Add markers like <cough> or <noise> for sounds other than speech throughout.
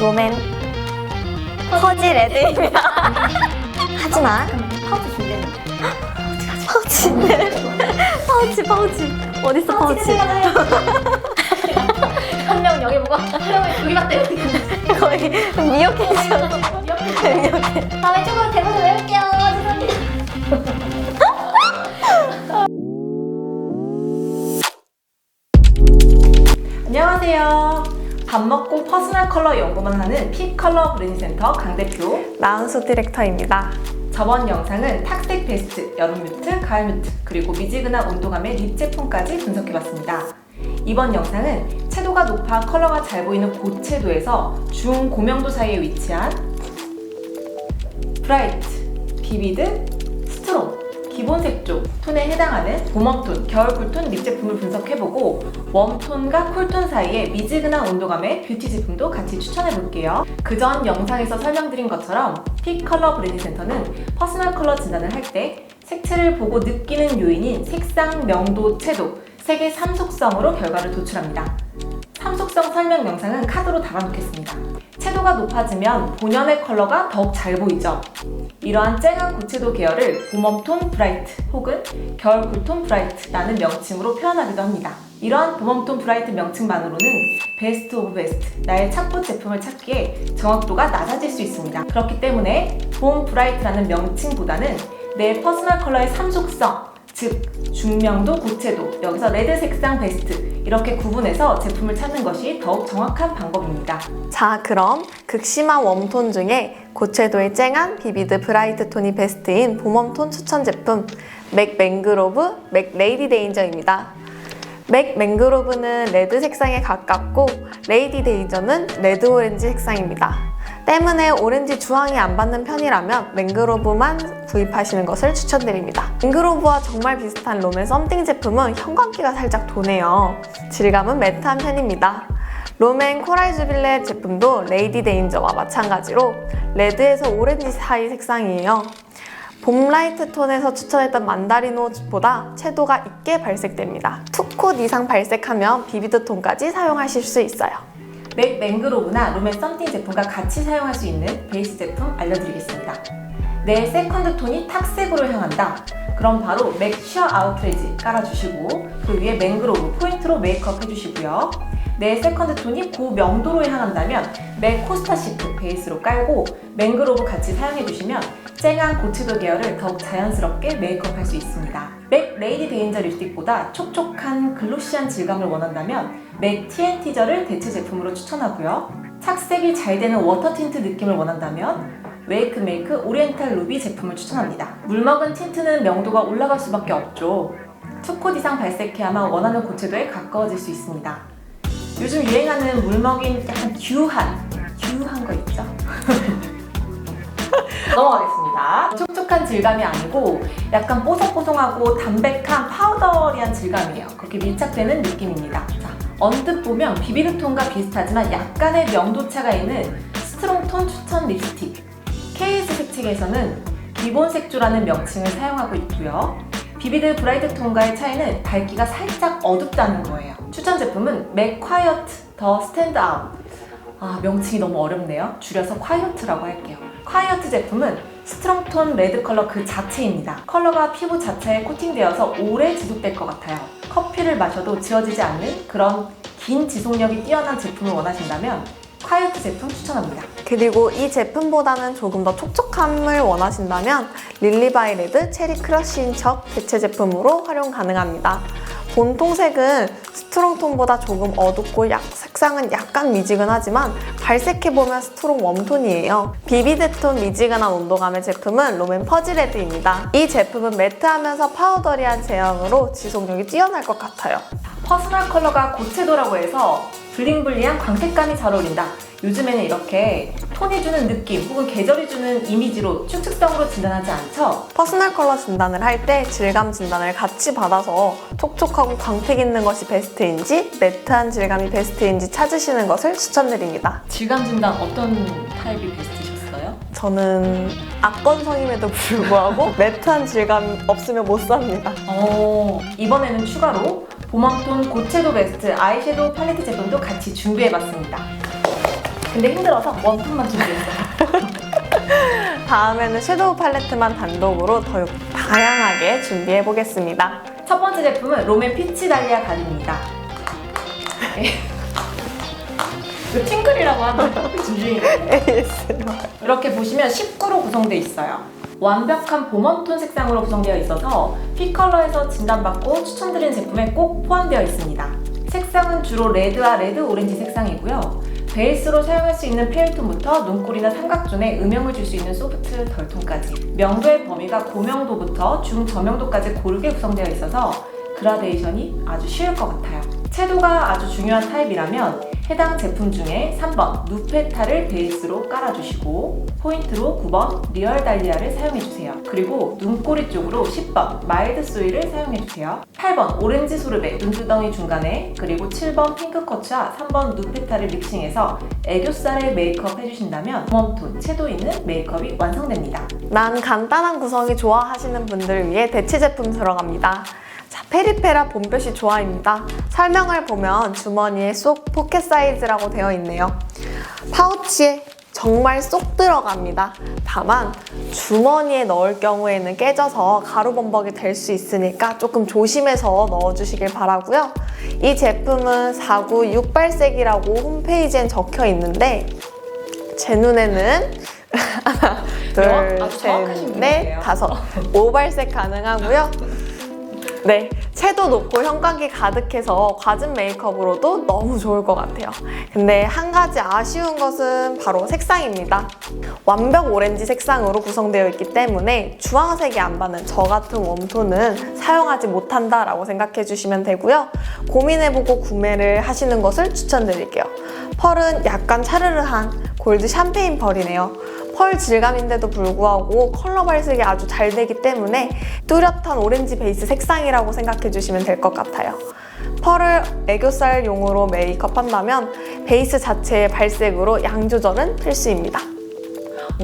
롬앤 퍼지 레드입니다. 하지만 파우치 준비했는데. 파우치는 파우치 파우치 어딨어 파우치? <laughs> 한명 여기 보고 한 명은 여기 봤대. 거의 미역캣이었어. 다음에 조금 대본을 외울게요. 죄송합니다. <laughs> 안녕하세요. 밥 먹고 퍼스널 컬러 연구만 하는 픽 컬러 브랜드 센터 강 대표. 나은수 디렉터입니다. 저번 영상은 탁색 베스트, 여름 뮤트, 가을 뮤트, 그리고 미지근한 온도감의 립 제품까지 분석해봤습니다. 이번 영상은 채도가 높아 컬러가 잘 보이는 고채도에서 중고명도 사이에 위치한 브라이트, 비비드, 스트롱, 기본 색조, 톤에 해당하는 봄웜톤, 겨울 쿨톤 립 제품을 분석해보고 웜톤과 쿨톤 사이에 미지근한 온도감의 뷰티 제품도 같이 추천해볼게요. 그전 영상에서 설명드린 것처럼 픽 컬러 브랜드 센터는 퍼스널 컬러 진단을 할 때 색채를 보고 느끼는 요인인 색상, 명도, 채도, 색의 삼속성으로 결과를 도출합니다. 삼속성 설명 영상은 카드로 달아놓겠습니다. 채도가 높아지면 본연의 컬러가 더욱 잘 보이죠? 이러한 쨍한 고채도 계열을 봄웜톤 브라이트 혹은 겨울 쿨톤 브라이트라는 명칭으로 표현하기도 합니다. 이러한 봄웜톤 브라이트 명칭만으로는 베스트 오브 베스트, 나의 착붙 제품을 찾기에 정확도가 낮아질 수 있습니다. 그렇기 때문에 봄 브라이트라는 명칭보다는 내 퍼스널 컬러의 삼속성, 즉 중명도, 고채도, 여기서 레드 색상 베스트 이렇게 구분해서 제품을 찾는 것이 더욱 정확한 방법입니다. 자, 그럼 극심한 웜톤 중에 고채도의 쨍한 비비드 브라이트 톤이 베스트인 봄웜톤 추천 제품 맥 맹그로브 맥 레이디 데인저입니다. 맥 맹그로브는 레드 색상에 가깝고 레이디 데인저는 레드 오렌지 색상입니다. 때문에 오렌지 주황이 안 받는 편이라면 맹그로브만 구입하시는 것을 추천드립니다. 맹그로브와 정말 비슷한 롬의 썸띵 제품은 형광기가 살짝 도네요. 질감은 매트한 편입니다. 롬앤 코랄 주빌레 제품도 레이디 데인저와 마찬가지로 레드에서 오렌지 사이 색상이에요. 봄 라이트 톤에서 추천했던 만다리노보다 채도가 있게 발색됩니다. 투콧 이상 발색하면 비비드 톤까지 사용하실 수 있어요. 맥 맹그로브나 롬의 썸띵 제품과 같이 사용할 수 있는 베이스 제품 알려드리겠습니다. 내 세컨드 톤이 탁색으로 향한다. 그럼 바로 맥 쉬어 아웃레지 깔아주시고 그 위에 맹그로브 포인트로 메이크업 해주시고요. 내 세컨드 톤이 고명도로 향한다면 맥 코스타 시트 베이스로 깔고 맹그로브 같이 사용해주시면 쨍한 고치도 계열을 더욱 자연스럽게 메이크업 할 수 있습니다. 맥 레이디 데인저 립스틱보다 촉촉한 글로시한 질감을 원한다면 맥 TNT 젤을 대체 제품으로 추천하고요. 착색이 잘 되는 워터 틴트 느낌을 원한다면 웨이크 메이크 오리엔탈 루비 제품을 추천합니다. 물먹은 틴트는 명도가 올라갈 수밖에 없죠. 투콧 이상 발색해야만 원하는 고채도에 가까워질 수 있습니다. 요즘 유행하는 물먹인 약간 듀한, 듀한 거 있죠? <laughs> 넘어가겠습니다. 촉촉한 질감이 아니고 약간 뽀송뽀송하고 담백한 파우더리한 질감이에요. 그렇게 밀착되는 느낌입니다. 자, 언뜻 보면 비비드 톤과 비슷하지만 약간의 명도차가 있는 스트롱 톤 추천 립스틱. KS 색책에서는 기본 색조라는 명칭을 사용하고 있고요. 비비드 브라이트 톤과의 차이는 밝기가 살짝 어둡다는 거예요. 추천 제품은 맥 콰이어트 더 스탠드 아웃. 아, 명칭이 너무 어렵네요. 줄여서 콰이어트라고 할게요. 콰이어트 제품은 스트롱 톤 레드 컬러 그 자체입니다. 컬러가 피부 자체에 코팅되어서 오래 지속될 것 같아요. 커피를 마셔도 지워지지 않는 그런 긴 지속력이 뛰어난 제품을 원하신다면 콰이어트 제품 추천합니다. 그리고 이 제품보다는 조금 더 촉촉함을 원하신다면 릴리바이 레드 체리 크러쉬인 척 대체 제품으로 활용 가능합니다. 본 통색은 스트롱 톤보다 조금 어둡고 약, 색상은 약간 미지근하지만 발색해보면 스트롱 웜톤이에요. 비비드 톤 미지근한 온도감의 제품은 롬앤 퍼지 레드입니다. 이 제품은 매트하면서 파우더리한 제형으로 지속력이 뛰어날 것 같아요. 퍼스널 컬러가 고채도라고 해서 블링블링한 광택감이 잘 어울린다. 요즘에는 이렇게 톤이 주는 느낌 혹은 계절이 주는 이미지로 추측성으로 진단하지 않죠? 퍼스널 컬러 진단을 할 때 질감 진단을 같이 받아서 촉촉하고 광택 있는 것이 베스트인지 매트한 질감이 베스트인지 찾으시는 것을 추천드립니다. 질감 진단 어떤 타입이 베스트셨어요? 저는 악건성임에도 불구하고 <laughs> 매트한 질감 없으면 못 삽니다. 어, 이번에는 추가로 봄웜톤 고채도 베스트 아이섀도우 팔레트 제품도 같이 준비해봤습니다. 근데 힘들어서 웜톤만 준비했어요. <laughs> 다음에는 섀도우 팔레트만 단독으로 더욱 다양하게 준비해 보겠습니다. 첫 번째 제품은 롬의 피치 달리아 가디입니다. 네. 이거 팅클이라고 진중이 <laughs> 이렇게 보시면 19로 구성되어 있어요. 완벽한 봄웜톤 색상으로 구성되어 있어서 피컬러에서 진단받고 추천드리는 제품에 꼭 포함되어 있습니다. 색상은 주로 레드와 레드 오렌지 색상이고요. 베이스로 사용할 수 있는 페일톤부터 눈꼬리나 삼각존에 음영을 줄 수 있는 소프트 덜톤까지 명도의 범위가 고명도부터 중저명도까지 고르게 구성되어 있어서 그라데이션이 아주 쉬울 것 같아요. 채도가 아주 중요한 타입이라면 해당 제품 중에 3번 누페타를 베이스로 깔아주시고 포인트로 9번 리얼 달리아를 사용해주세요. 그리고 눈꼬리 쪽으로 10번 마일드 소이를 사용해주세요. 8번 오렌지 소르베 눈두덩이 중간에 그리고 7번 핑크 커츠와 3번 누페타를 믹싱해서 애교살에 메이크업 해주신다면 웜톤 채도 있는 메이크업이 완성됩니다. 난 간단한 구성이 좋아하시는 분들을 위해 대체 제품 들어갑니다. 자, 페리페라 봄볕이 좋아입니다. 설명을 보면 주머니에 쏙 포켓 사이즈라고 되어 있네요. 파우치에 정말 쏙 들어갑니다. 다만 주머니에 넣을 경우에는 깨져서 가루범벅이 될 수 있으니까 조금 조심해서 넣어주시길 바라고요. 이 제품은 4968색이라고 홈페이지엔 적혀 있는데 제 눈에는 <laughs> 하나, 둘, 정확하신 셋. 넷, 다섯 오발색 가능하고요. 네, 채도 높고 형광기 가득해서 과즙 메이크업으로도 너무 좋을 것 같아요. 근데 한 가지 아쉬운 것은 바로 색상입니다. 완벽 오렌지 색상으로 구성되어 있기 때문에 주황색이 안 받는 저 같은 웜톤은 사용하지 못한다라고 생각해 주시면 되고요. 고민해보고 구매를 하시는 것을 추천드릴게요. 펄은 약간 차르르한 골드 샴페인 펄이네요. 펄 질감인데도 불구하고 컬러 발색이 아주 잘 되기 때문에 뚜렷한 오렌지 베이스 색상이라고 생각해 주시면 될 것 같아요. 펄을 애교살 용으로 메이크업 한다면 베이스 자체의 발색으로 양 조절은 필수입니다.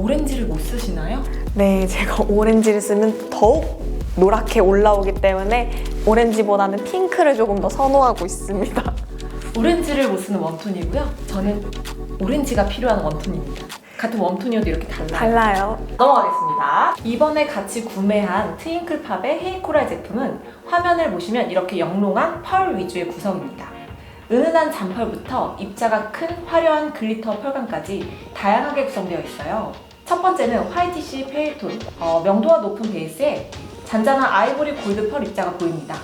오렌지를 못 쓰시나요? 네, 제가 오렌지를 쓰면 더욱 노랗게 올라오기 때문에 오렌지보다는 핑크를 조금 더 선호하고 있습니다. 오렌지를 못 쓰는 웜톤이고요. 저는 오렌지가 필요한 웜톤입니다. 같은 웜톤이어도 이렇게 달라요. 달라요. 넘어가겠습니다. 이번에 같이 구매한 트윙클팝의 헤이코랄 제품은 화면을 보시면 이렇게 영롱한 펄 위주의 구성입니다. 은은한 잔펄부터 입자가 큰 화려한 글리터 펄감까지 다양하게 구성되어 있어요. 첫 번째는 화이티시 페일톤, 어, 명도가 높은 베이스에 잔잔한 아이보리 골드 펄 입자가 보입니다.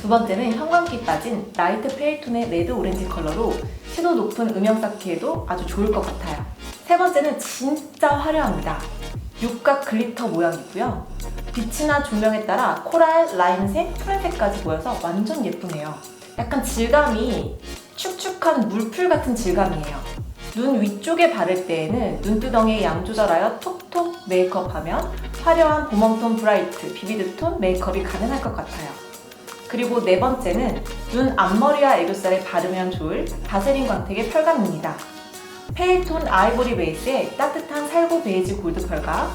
두 번째는 형광기 빠진 라이트 페일톤의 레드 오렌지 컬러로 채도 높은 음영 쌓기에도 아주 좋을 것 같아요. 세 번째는 진짜 화려합니다. 육각 글리터 모양이고요. 빛이나 조명에 따라 코랄, 라임색, 푸른색까지 보여서 완전 예쁘네요. 약간 질감이 축축한 물풀 같은 질감이에요. 눈 위쪽에 바를 때에는 눈두덩이에 양 조절하여 톡톡 메이크업하면 화려한 봄웜톤 브라이트, 비비드톤 메이크업이 가능할 것 같아요. 그리고 네 번째는 눈 앞머리와 애교살에 바르면 좋을 바세린 광택의 펄감입니다. 페일톤 아이보리 베이스에 따뜻한 살구 베이지 골드 펄과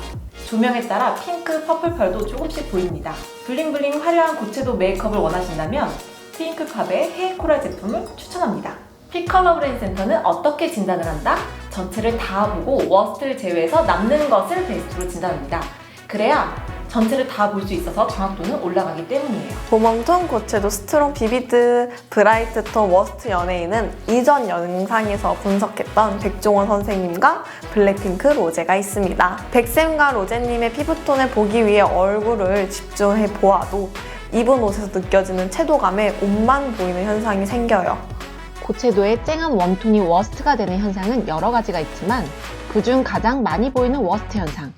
조명에 따라 핑크 퍼플 펄도 조금씩 보입니다. 블링블링 화려한 고채도 메이크업을 원하신다면 트윙클팝의 헤이 코랄 제품을 추천합니다. 피컬러 브레인 센터는 어떻게 진단을 한다? 전체를 다 보고 워스트를 제외해서 남는 것을 베스트로 진단합니다. 그래야 전체를 다 볼 수 있어서 정확도는 올라가기 때문이에요. 봄웜톤 고체도 스트롱 비비드 브라이트 톤 워스트 연예인은 이전 영상에서 분석했던 백종원 선생님과 블랙핑크 로제가 있습니다. 백쌤과 로제님의 피부톤을 보기 위해 얼굴을 집중해 보아도 입은 옷에서 느껴지는 채도감에 옷만 보이는 현상이 생겨요. 고채도의 쨍한 웜톤이 워스트가 되는 현상은 여러 가지가 있지만 그중 가장 많이 보이는 워스트 현상.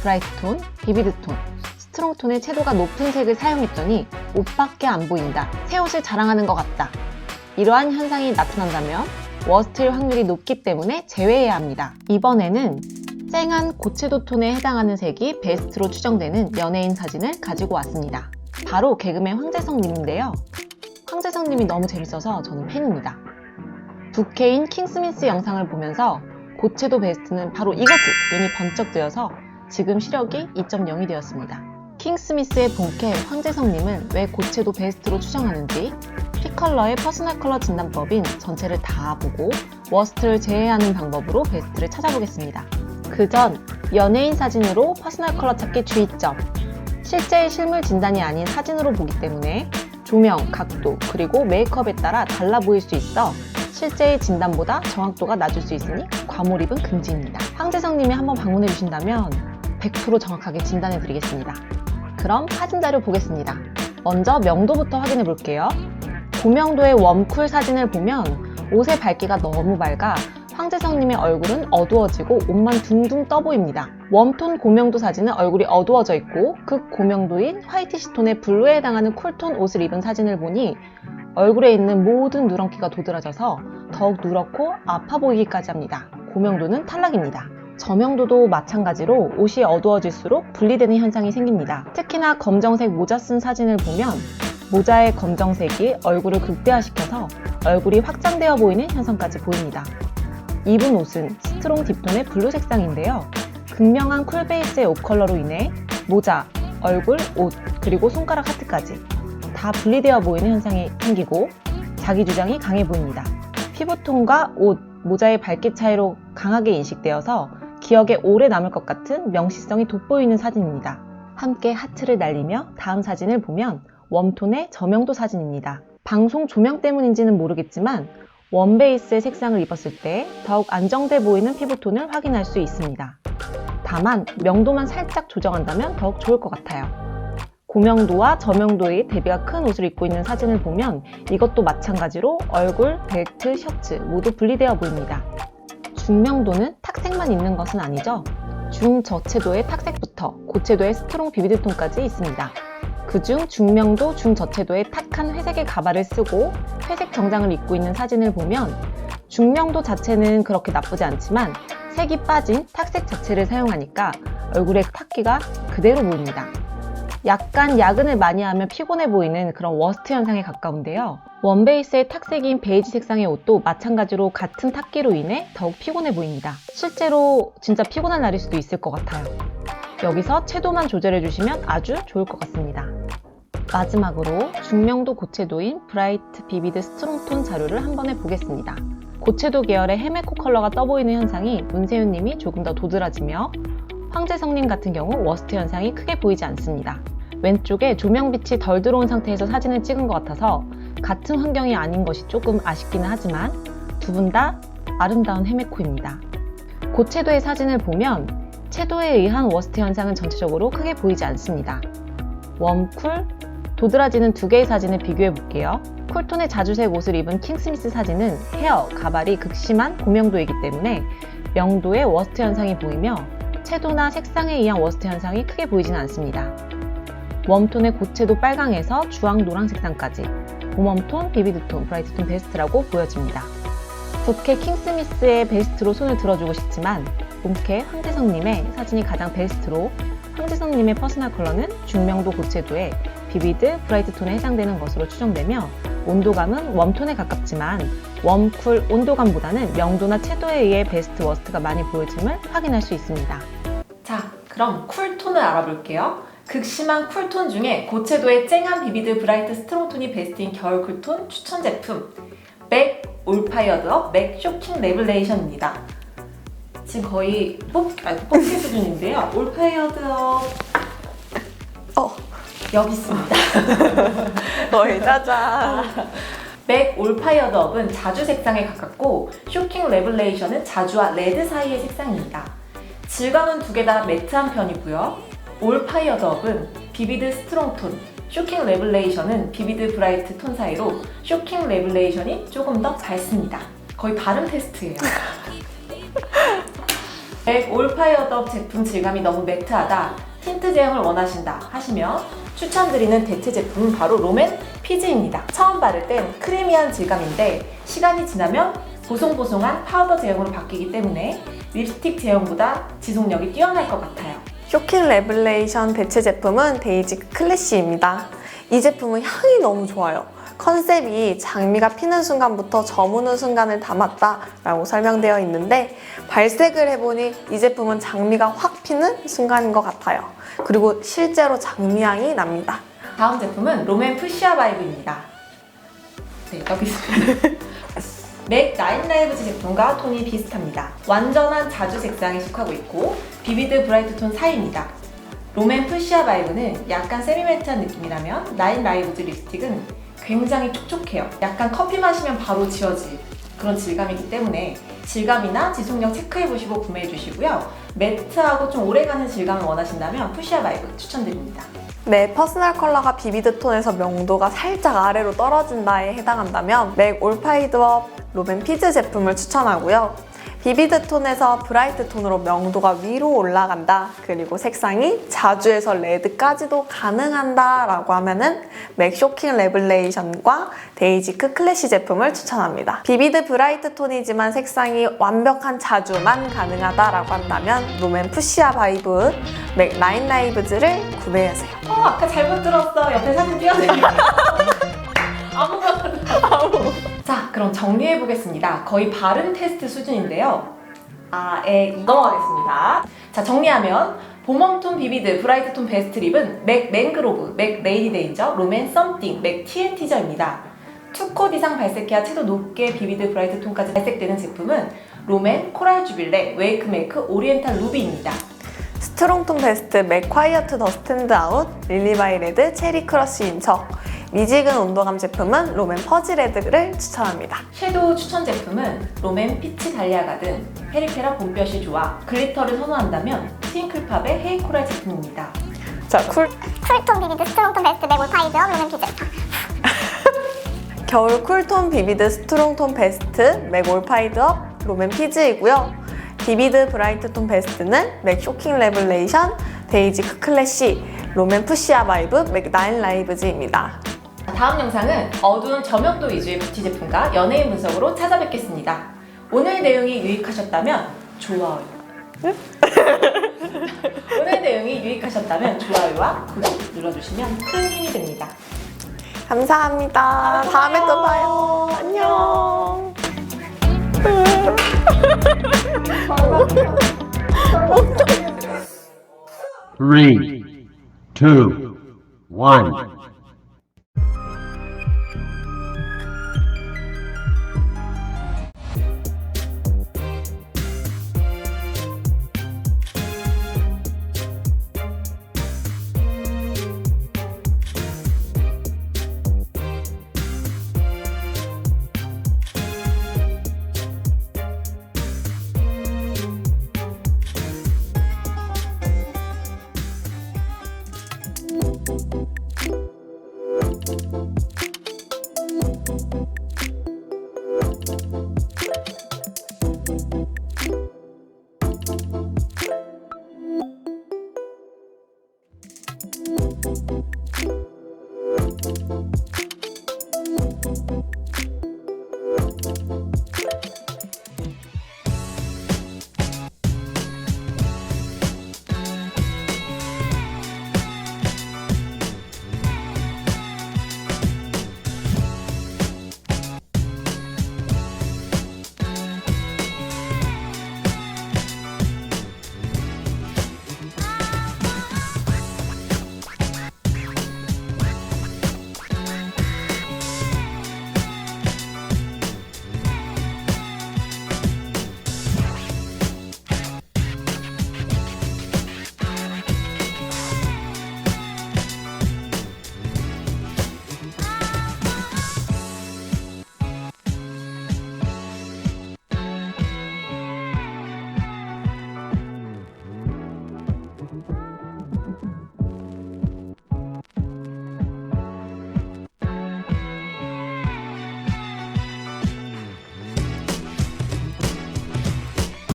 브라이트 톤, 비비드 톤, 스트롱 톤의 채도가 높은 색을 사용했더니 옷밖에 안 보인다. 새 옷을 자랑하는 것 같다. 이러한 현상이 나타난다면 워스트일 확률이 높기 때문에 제외해야 합니다. 이번에는 쨍한 고채도 톤에 해당하는 색이 베스트로 추정되는 연예인 사진을 가지고 왔습니다. 바로 개그맨 황재성님인데요. 황재성님이 너무 재밌어서 저는 팬입니다. 부캐인 킹스민스 영상을 보면서 고채도 베스트는 바로 이거지! 눈이 번쩍 뜨여서 지금 시력이 2.0이 되었습니다. 킹스미스의 본캐 황재성님은 왜 고채도 베스트로 추정하는지 피컬러의 퍼스널 컬러 진단법인 전체를 다 보고 워스트를 제외하는 방법으로 베스트를 찾아보겠습니다. 그 전 연예인 사진으로 퍼스널 컬러 찾기 주의점. 실제의 실물 진단이 아닌 사진으로 보기 때문에 조명, 각도, 그리고 메이크업에 따라 달라 보일 수 있어 실제의 진단보다 정확도가 낮을 수 있으니 과몰입은 금지입니다. 황재성님이 한번 방문해 주신다면 100% 정확하게 진단해 드리겠습니다. 그럼 사진 자료 보겠습니다. 먼저 명도부터 확인해 볼게요. 고명도의 웜쿨 사진을 보면 옷의 밝기가 너무 밝아 황재성님의 얼굴은 어두워지고 옷만 둥둥 떠 보입니다. 웜톤 고명도 사진은 얼굴이 어두워져 있고 극 고명도인 화이티시 톤의 블루에 해당하는 쿨톤 옷을 입은 사진을 보니 얼굴에 있는 모든 누런기가 도드라져서 더욱 누렇고 아파 보이기까지 합니다. 고명도는 탈락입니다. 저명도도 마찬가지로 옷이 어두워질수록 분리되는 현상이 생깁니다. 특히나 검정색 모자 쓴 사진을 보면 모자의 검정색이 얼굴을 극대화시켜서 얼굴이 확장되어 보이는 현상까지 보입니다. 입은 옷은 스트롱 딥톤의 블루 색상인데요. 극명한 쿨 베이스의 옷 컬러로 인해 모자, 얼굴, 옷, 그리고 손가락 하트까지 다 분리되어 보이는 현상이 생기고 자기 주장이 강해 보입니다. 피부톤과 옷, 모자의 밝기 차이로 강하게 인식되어서 기억에 오래 남을 것 같은 명시성이 돋보이는 사진입니다. 함께 하트를 날리며 다음 사진을 보면 웜톤의 저명도 사진입니다. 방송 조명 때문인지는 모르겠지만 원 베이스의 색상을 입었을 때 더욱 안정돼 보이는 피부톤을 확인할 수 있습니다. 다만 명도만 살짝 조정한다면 더욱 좋을 것 같아요. 고명도와 저명도의 대비가 큰 옷을 입고 있는 사진을 보면 이것도 마찬가지로 얼굴, 벨트, 셔츠 모두 분리되어 보입니다. 중명도는 탁색만 있는 것은 아니죠. 중저채도의 탁색부터 고채도의 스트롱 비비드 톤까지 있습니다. 그중 중명도, 중저채도의 탁한 회색의 가발을 쓰고 회색 정장을 입고 있는 사진을 보면 중명도 자체는 그렇게 나쁘지 않지만 색이 빠진 탁색 자체를 사용하니까 얼굴의 탁기가 그대로 보입니다. 약간 야근을 많이 하면 피곤해 보이는 그런 워스트 현상에 가까운데요. 원베이스의 탁색인 베이지 색상의 옷도 마찬가지로 같은 탁기로 인해 더욱 피곤해 보입니다. 실제로 진짜 피곤한 날일 수도 있을 것 같아요. 여기서 채도만 조절해 주시면 아주 좋을 것 같습니다. 마지막으로 중명도 고채도인 브라이트 비비드 스트롱톤 자료를 한 번에 보겠습니다. 고채도 계열의 헤메코 컬러가 떠보이는 현상이 문세윤님이 조금 더 도드라지며 황재성님 같은 경우 워스트 현상이 크게 보이지 않습니다. 왼쪽에 조명빛이 덜 들어온 상태에서 사진을 찍은 것 같아서 같은 환경이 아닌 것이 조금 아쉽기는 하지만 두 분 다 아름다운 헤메코입니다. 고채도의 사진을 보면 채도에 의한 워스트 현상은 전체적으로 크게 보이지 않습니다. 웜쿨, 도드라지는 두 개의 사진을 비교해 볼게요. 쿨톤의 자주색 옷을 입은 킹스미스 사진은 헤어, 가발이 극심한 고명도이기 때문에 명도의 워스트 현상이 보이며 채도나 색상에 의한 워스트 현상이 크게 보이지는 않습니다. 웜톤의 고채도 빨강에서 주황 노랑 색상까지 봄웜톤, 비비드톤, 브라이트톤 베스트라고 보여집니다. 부캐 킹스미스의 베스트로 손을 들어주고 싶지만 본캐 황재성님의 사진이 가장 베스트로 황재성님의 퍼스널 컬러는 중명도 고채도의 비비드, 브라이트톤에 해당되는 것으로 추정되며 온도감은 웜톤에 가깝지만 웜쿨 온도감보다는 명도나 채도에 의해 베스트 워스트가 많이 보여짐을 확인할 수 있습니다. 자, 그럼 쿨톤을 알아볼게요. 극심한 쿨톤 중에 고채도의 쨍한 비비드 브라이트 스트롱톤이 베스트인 겨울 쿨톤 추천 제품 맥 올파이어드업 맥 쇼킹 레블레이션입니다. 지금 거의 뽑, 아니, 뽑기 수준인데요. <laughs> 올파이어드업 어, 여기 있습니다. <laughs> 거의 짜잔. <laughs> 맥 올파이어드업은 자주 색상에 가깝고 쇼킹 레블레이션은 자주와 레드 사이의 색상입니다. 질감은 두 개 다 매트한 편이고요. 올 파이어드업은 비비드 스트롱 톤, 쇼킹 레블레이션은 비비드 브라이트 톤 사이로 쇼킹 레블레이션이 조금 더 밝습니다. 거의 발음 테스트예요. <laughs> 맥 올파이어드업 제품 질감이 너무 매트하다, 틴트 제형을 원하신다 하시면 추천드리는 대체 제품은 바로 롬앤 피즈입니다. 처음 바를 땐 크리미한 질감인데 시간이 지나면 보송보송한 파우더 제형으로 바뀌기 때문에 립스틱 제형보다 지속력이 뛰어날 것 같아요. 쇼킹 레블레이션 대체 제품은 데이지 클래시입니다. 이 제품은 향이 너무 좋아요. 컨셉이 장미가 피는 순간부터 저무는 순간을 담았다 라고 설명되어 있는데 발색을 해보니 이 제품은 장미가 확 피는 순간인 것 같아요. 그리고 실제로 장미향이 납니다. 다음 제품은 롬앤 푸시아 바이브입니다. 네, 여기 있습니다. <laughs> 맥 나인 라이브즈 제품과 톤이 비슷합니다. 완전한 자주 색상에 속하고 있고 비비드 브라이트 톤 사이입니다. 롬앤 푸시아 바이브는 약간 세미매트한 느낌이라면 나인 라이브즈 립스틱은 굉장히 촉촉해요. 약간 커피 마시면 바로 지워질 그런 질감이기 때문에 질감이나 지속력 체크해보시고 구매해주시고요. 매트하고 좀 오래가는 질감을 원하신다면 푸시아 바이브 추천드립니다. 내 퍼스널 컬러가 비비드 톤에서 명도가 살짝 아래로 떨어진다에 해당한다면 맥 올파이드업 로맨 피즈 제품을 추천하고요. 비비드 톤에서 브라이트 톤으로 명도가 위로 올라간다. 그리고 색상이 자주에서 레드까지도 가능한다. 라고 하면은 맥 쇼킹 레블레이션과 데이지크 클래시 제품을 추천합니다. 비비드 브라이트 톤이지만 색상이 완벽한 자주만 가능하다라고 한다면 롬앤 푸시아 바이브 맥 라인 라이브즈를 구매하세요. 어, 아까 잘못 들었어. 옆에 사진 띄워드릴게요. <laughs> 아무거나. 자, 그럼 정리해 보겠습니다. 거의 발음 테스트 수준인데요. 아, 에, 이 넘어가겠습니다. 자, 정리하면 봄웜톤 비비드 브라이트 톤 베스트 립은 맥 맹그로브, 맥 레이디 데인저, 롬앤 썸띵, 맥 TNT저입니다. 투콧 이상 발색해야 채도 높게 비비드 브라이트 톤까지 발색되는 제품은 롬앤 코랄 주빌레, 웨이크 메이크 오리엔탈 루비입니다. 스트롱톤 베스트 맥 콰이어트 더 스탠드 아웃 릴리바이 레드 체리 크러쉬 인척 미지근 온도감 제품은 롬앤 퍼지 레드를 추천합니다. 섀도우 추천 제품은 롬앤 피치 달리아 가 든, 페리페라 봄볕이 좋아, 글리터를 선호한다면 트윙클팝의 헤이 코랄 제품입니다. 자, 쿨 쿨톤 비비드 스트롱톤 베스트 맥 올파이드업 로맨 피즈. 겨울 쿨톤 비비드 스트롱톤 베스트 맥 올 파이드업 롬앤 피즈이고요. 비비드 브라이트 톤 베스트는 맥 쇼킹 레블레이션 데이지크 클래시 롬앤 푸시아 바이브 맥 나인 라이브즈입니다. 다음 영상은 어두운 저명도 위주의 뷰티 제품과 연예인 분석으로 찾아뵙겠습니다. 오늘 내용이 유익하셨다면 좋아요. <laughs> 오늘 내용이 유익하셨다면 좋아요와 구독 눌러주시면 큰 힘이 됩니다. 감사합니다. 다음에 또 봐요. 안녕. Three, two, one.